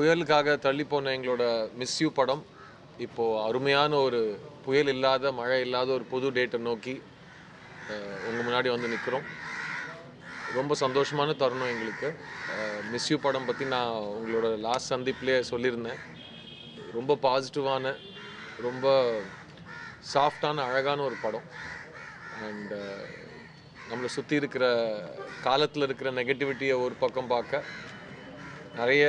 புயலுக்காக தள்ளி போன எங்களோட மிஸ்யூ படம் இப்போது அருமையான ஒரு புயல் இல்லாத மழை இல்லாத ஒரு புது டேட்டை நோக்கி உங்கள் முன்னாடி வந்து நிற்கிறோம் ரொம்ப சந்தோஷமான தருணம் எங்களுக்கு. மிஸ்யூ படம் பற்றி நான் உங்களோட லாஸ்ட் சந்திப்புலேயே சொல்லியிருந்தேன். ரொம்ப பாசிட்டிவான ரொம்ப சாஃப்டான அழகான ஒரு படம். அண்டு நம்மளை சுற்றி இருக்கிற காலத்தில் இருக்கிற நெகட்டிவிட்டியை ஒரு பக்கம் பார்க்க நிறைய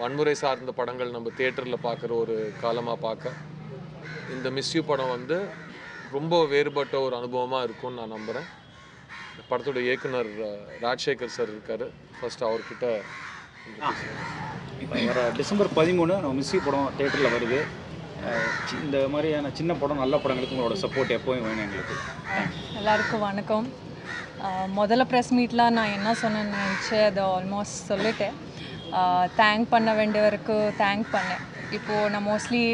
வன்முறை சார்ந்த படங்கள் நம்ம தியேட்டரில் பார்க்குற ஒரு காலமாக பார்க்க. இந்த மிஸ்யூ படம் வந்து ரொம்ப வேறுபட்ட ஒரு அனுபவமாக இருக்கும்னு நான் நம்புகிறேன் இந்த படத்தோட இயக்குனர் ராஜசேகர் சார் இருக்கார். ஃபர்ஸ்ட் அவர்கிட்ட இப்போ வர டிசம்பர் பதிமூணு நம்ம மிஸ்ஸி படம் தேட்டரில் வருது. இந்த மாதிரியான சின்ன படம் நல்ல படங்களுக்கு உங்களோட சப்போர்ட் எப்போவும் வேணும் எங்களுக்கு. எல்லாருக்கும் வணக்கம். முதல்ல ப்ரெஸ் மீட்டில் நான் என்ன சொன்னேன்னு நினச்சேன் அதை ஆல்மோஸ்ட் சொல்லிட்டேன். தேங்க் பண்ண வேண்டியவருக்கு தேங்க் பண்ணேன். இப்போது நான் மோஸ்ட்லி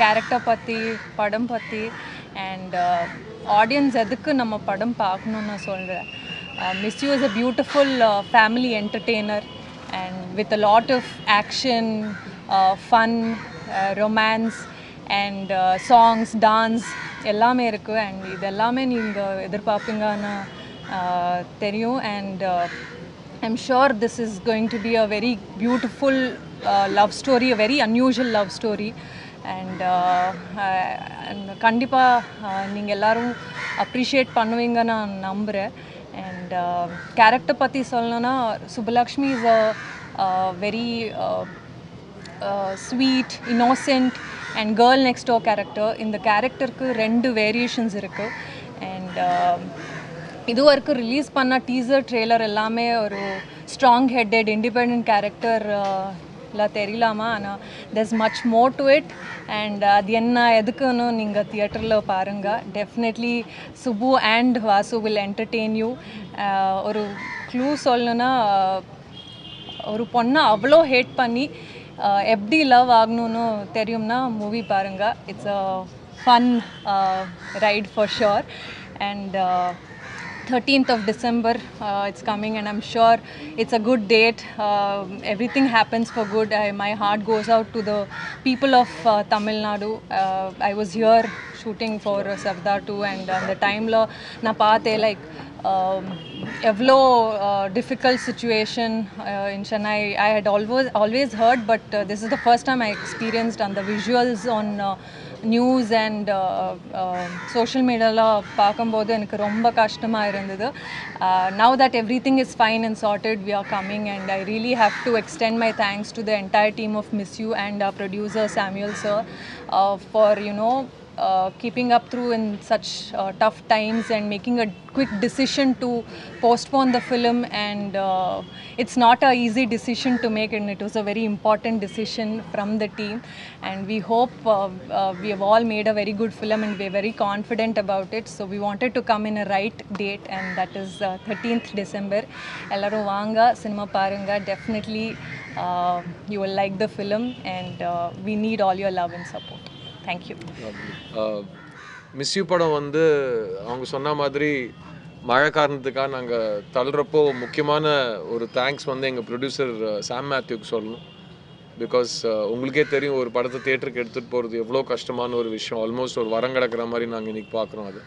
கேரக்டர் பற்றி படம் பற்றி அண்ட் ஆடியன்ஸ் எதுக்கு நம்ம படம் பார்க்கணுன்னு நான் சொல்கிறேன் Miss You is a beautiful family entertainer and with a lot of action fun romance and songs dance எல்லாமே இருக்குது அண்ட் இது எல்லாமே நீங்கள் எதிர்பார்ப்பீங்கன்னு தெரியும். And I'm sure this is going to a a very beautiful love story a very unusual love story and uh, கண்டிப்பாக uh, நீங்கள் எல்லோரும் அப்ரிஷியேட் பண்ணுவீங்கன்னு நான் நம்புகிறேன் அண்ட் கேரக்டர் பற்றி சொல்லணுன்னா Subalakshmi is a very sweet innocent and girl next door character இந்த கேரக்டருக்கு ரெண்டு வேரியேஷன்ஸ் இருக்குது அண்ட் இது வரைக்கும் ரிலீஸ் பண்ண டீசர் ட்ரெய்லர் எல்லாமே ஒரு ஸ்ட்ராங் ஹெட்டட் இண்டிபெண்ட் கேரக்டர் எல்லாம் தெரியலாமா? ஆனால் there's much more to it and அது என்ன எதுக்குன்னு நீங்கள் தியேட்டரில் பாருங்கள் definitely Subbu and Vasu will entertain you ஒரு க்ளூ சொல்லணுன்னா ஒரு பொண்ணை அவ்வளோ ஹேட் பண்ணி எப்படி லவ் ஆகணும்னு தெரியும்னா மூவி பாருங்கள் it's a fun ride for sure and 13th of December uh, it's coming and I'm sure it's a good date. Uh, everything happens for good. I, my heart goes out to the people of uh, Tamil Nadu. Uh, I was here shooting for uh, Savda too and the time law na paate like um, எவ்வளோ difficult situation in Chennai I had always always heard but this is the first time I experienced அந்த visuals on news and social மீடியாவில் பார்க்கும்போது எனக்கு ரொம்ப கஷ்டமாக இருந்தது now that everything is fine and sorted we are coming and I really have to extend my thanks to the entire team of Miss You and producer Samuel sir for you know Uh, keeping up through in such uh, tough times and making a quick decision to postpone the film and uh, it's not an easy decision to make and it was a very important decision from the team. And we hope uh, uh, we have all made a very good film and we're very confident about it. So we wanted to come in a right date and that is 13th December. Ellaro Vanga Cinema Paranga definitely you will like the film and we need all your love and support. Thank you Miss You uh, படம் வந்து அவங்க சொன்ன மாதிரி மழை காரணத்துக்காக நாங்கள் தள்ளுறப்போ முக்கியமான ஒரு தேங்க்ஸ் வந்து எங்கள் ப்ரொடியூசர் சாம் மேத்யூக்கு சொல்லணும். பிகாஸ் uh, உங்களுக்கே தெரியும் ஒரு படத்தை தேட்டருக்கு எடுத்துகிட்டு போகிறது எவ்வளோ கஷ்டமான ஒரு விஷயம். ஆல்மோஸ்ட் ஒரு வரம் கிடக்கிற மாதிரி நாங்கள் இன்றைக்கி பார்க்குறோம் அது.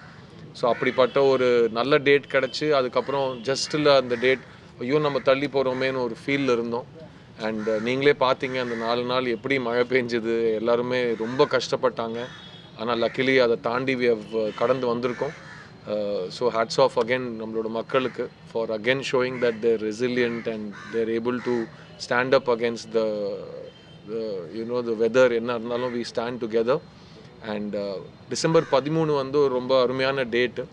ஸோ அப்படிப்பட்ட ஒரு நல்ல டேட் கிடச்சி அதுக்கப்புறம் ஜஸ்ட்டில் அந்த டேட் ஐயோ நம்ம தள்ளி போகிறோமேன்னு ஒரு ஃபீலில் இருந்தோம். அண்ட் uh, நீங்களே பார்த்தீங்க அந்த நாலு நாள் எப்படி மழை பெஞ்சது எல்லாருமே ரொம்ப கஷ்டப்பட்டாங்க. ஆனால் லக்கிலி அதை தாண்டி வி uh, கடந்து வந்திருக்கோம். ஸோ ஹேட்ஸ் ஆஃப் அகெயின் நம்மளோட மக்களுக்கு for again showing that they're resilient and they're able to stand up against the you know the weather என்ன இருந்தாலும் we stand together and December பதிமூணு வந்து ஒரு ரொம்ப அருமையான டேட்டு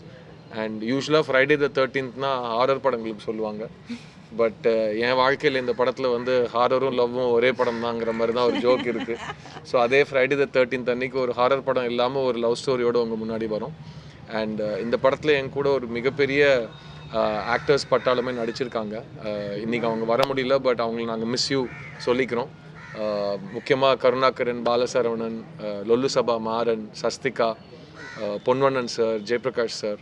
அண்ட் யூஸ்வலாக ஃப்ரைடே த தேர்ட்டீன்த்னா ஹாரர் படங்களுக்கு சொல்லுவாங்க. பட் uh, என் வாழ்க்கையில் இந்த படத்தில் வந்து ஹாரரும் லவ்வும் ஒரே படம் தாங்கிற மாதிரி தான் ஒரு ஜோக் இருக்குது ஸோ அதே ஃப்ரைடே த தேர்ட்டீன்த் அன்னைக்கு ஒரு ஹாரர் படம் இல்லாமல் ஒரு லவ் ஸ்டோரியோடு உங்கள் முன்னாடி வரும். அண்ட் uh, இந்த படத்தில் என் கூட ஒரு மிகப்பெரிய uh, ஆக்டர்ஸ் பட்டாலுமே நடிச்சிருக்காங்க. இன்றைக்கி அவங்க வர முடியல பட் அவங்களை நாங்கள் மிஸ் யூ சொல்லிக்கிறோம். முக்கியமாக கருணாகரன் பாலசரவணன் லொல்லு சபா மாறன் சஸ்திகா பொன்வண்ணன் சார் ஜெயபிரகாஷ் சார்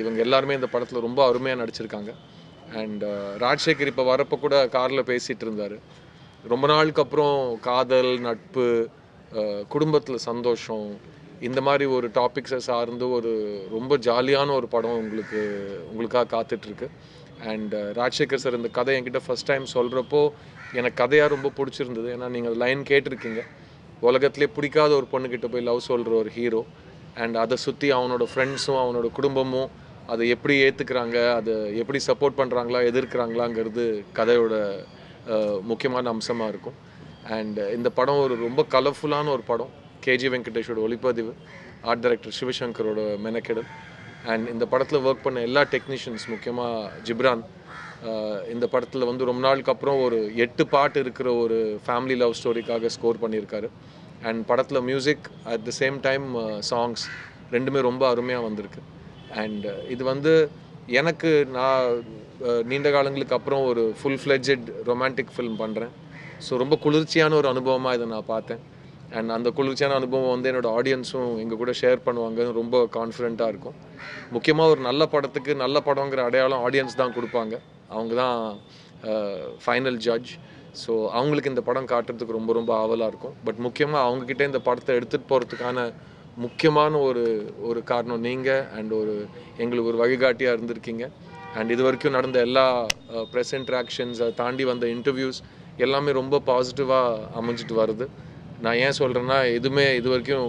இவங்க எல்லாருமே இந்த படத்தில் ரொம்ப அருமையாக நடிச்சிருக்காங்க. அண்ட் uh, ராஜசேகர் இப்போ வரப்போ கூட காரில் பேசிகிட்டு இருந்தார். ரொம்ப நாளுக்கு அப்புறம் காதல் நட்பு குடும்பத்தில் சந்தோஷம் இந்த மாதிரி ஒரு டாபிக்ஸை சார்ந்து ஒரு ரொம்ப ஜாலியான ஒரு படம் உங்களுக்கு உங்களுக்காக காத்துட்ருக்கு. அண்ட் ராஜசேகர் சார் இந்த கதை என்கிட்ட ஃபஸ்ட் டைம் சொல்கிறப்போ எனக்கு கதையாக ரொம்ப பிடிச்சிருந்தது. ஏன்னா நீங்கள் லைன் கேட்டிருக்கீங்க. உலகத்திலே பிடிக்காத ஒரு பொண்ணுக்கிட்ட போய் லவ் சொல்கிற ஒரு ஹீரோ அண்ட் அதை சுற்றி அவனோட ஃப்ரெண்ட்ஸும் அவனோட குடும்பமும் அதை எப்படி ஏற்றுக்கிறாங்க அதை எப்படி சப்போர்ட் பண்ணுறாங்களா எதிர்க்கிறாங்களாங்கிறது கதையோட முக்கியமான அம்சமாக இருக்கும். அண்ட் இந்த படம் ஒரு ரொம்ப கலர்ஃபுல்லான ஒரு படம். கேஜி வெங்கடேஷோட ஒளிப்பதிவு ஆர்ட் டைரக்டர் சிவசங்கரோட மெனக்கெடல். அண்ட் இந்த படத்தில் ஒர்க் பண்ண எல்லா டெக்னீஷியன்ஸ் முக்கியமாக ஜிப்ரான் இந்த படத்தில் வந்து ரொம்ப நாளுக்கு அப்புறம் ஒரு எட்டு பாட்டு இருக்கிற ஒரு ஃபேமிலி லவ் ஸ்டோரிக்காக ஸ்கோர் பண்ணியிருக்காரு. அண்ட் படத்தில் music at the same time songs ரெண்டுமே ரொம்ப அருமையாக வந்திருக்கு. அண்ட் uh, இது வந்து எனக்கு நான் நீண்ட காலங்களுக்கு அப்புறம் ஒரு ஃபுல் ஃப்ளெட்ஜட் ரொமான்டிக் ஃபிலிம் பண்ணுறேன் ஸோ ரொம்ப குளிர்ச்சியான ஒரு அனுபவமாக இதை நான் பார்த்தேன். அண்ட் அந்த குளிர்ச்சியான அனுபவம் வந்து என்னோட ஆடியன்ஸும் எங்கள் கூட ஷேர் பண்ணுவாங்கன்னு ரொம்ப கான்ஃபிடென்ட்டாக இருக்கும். முக்கியமாக ஒரு நல்ல படத்துக்கு நல்ல படங்கிற அடையாளம் ஆடியன்ஸ் தான் கொடுப்பாங்க. அவங்க தான் ஃபைனல் ஜட்ஜ் ஸோ அவங்களுக்கு இந்த படம் காட்டுறதுக்கு ரொம்ப ரொம்ப ஆவலாக இருக்கும். பட் முக்கியமாக அவங்கக்கிட்ட இந்த படத்தை எடுத்துகிட்டு போகிறதுக்கான முக்கியமான ஒரு ஒரு காரணம் நீங்கள் அண்ட் ஒரு எங்களுக்கு ஒரு வழிகாட்டியாக இருந்திருக்கீங்க. அண்ட் இது வரைக்கும் நடந்த எல்லா ப்ரெஸ் இன்ட்ராக்ஷன்ஸ் அதை தாண்டி வந்த இன்டர்வியூஸ் எல்லாமே ரொம்ப பாசிட்டிவாக அமைஞ்சிட்டு வருது. நான் ஏன் சொல்கிறேன்னா எதுவுமே இது வரைக்கும்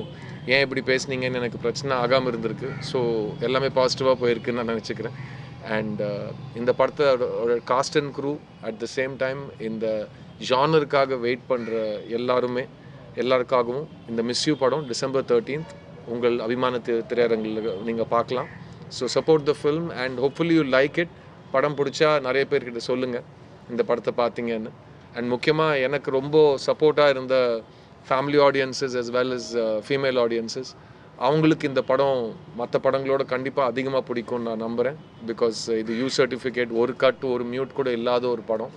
ஏன் இப்படி பேசுனீங்கன்னு எனக்கு பிரச்சனை ஆகாமல் இருந்திருக்கு. ஸோ எல்லாமே பாசிட்டிவாக போயிருக்குன்னு நான் நினச்சிக்கிறேன். அண்ட் இந்த படத்தோட cast and crew at the same time இந்த ஜானருக்காக வெயிட் பண்ணுற எல்லாருமே எல்லாருக்காகவும் இந்த மிஸ்யூ படம் டிசம்பர் தேர்ட்டீன்த் உங்கள் அபிமான திரையரங்கில் நீங்கள் பார்க்கலாம். So support the film and hopefully you like it படம் பிடிச்சா நிறைய பேர்கிட்ட சொல்லுங்கள் இந்த படத்தை பார்த்தீங்கன்னு. அண்ட் முக்கியமாக எனக்கு ரொம்ப சப்போர்ட்டாக இருந்த family audiences as well as female audiences அவங்களுக்கு இந்த படம் மற்ற படங்களோட கண்டிப்பாக அதிகமாக பிடிக்கும்னு நான் நம்புகிறேன் பிகாஸ் இது யூ சர்டிஃபிகேட் ஒரு கட் ஒரு மியூட் கூட இல்லாத ஒரு படம்.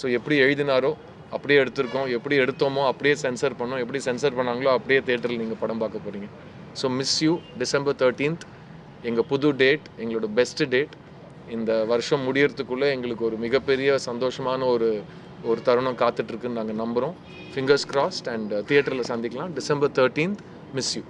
ஸோ எப்படி எழுதினாரோ அப்படியே எடுத்திருக்கோம் எப்படி எடுத்தோமோ அப்படியே சென்சர் பண்ணோம் எப்படி சென்சர் பண்ணாங்களோ அப்படியே தேட்டரில் நீங்கள் படம் பார்க்க போகிறீங்க so Miss You December thirteenth எங்கள் புது டேட் எங்களோட பெஸ்ட் டேட் இந்த வருஷம் முடியறதுக்குள்ளே எங்களுக்கு ஒரு மிகப்பெரிய சந்தோஷமான ஒரு ஒரு தருணம் காத்துட்ருக்குன்னு நாங்கள் நம்புகிறோம் ஃபிங்கர்ஸ் கிராஸ்ட் அண்ட் தியேட்டரில் uh, சந்திக்கலாம். December thirteenth Miss You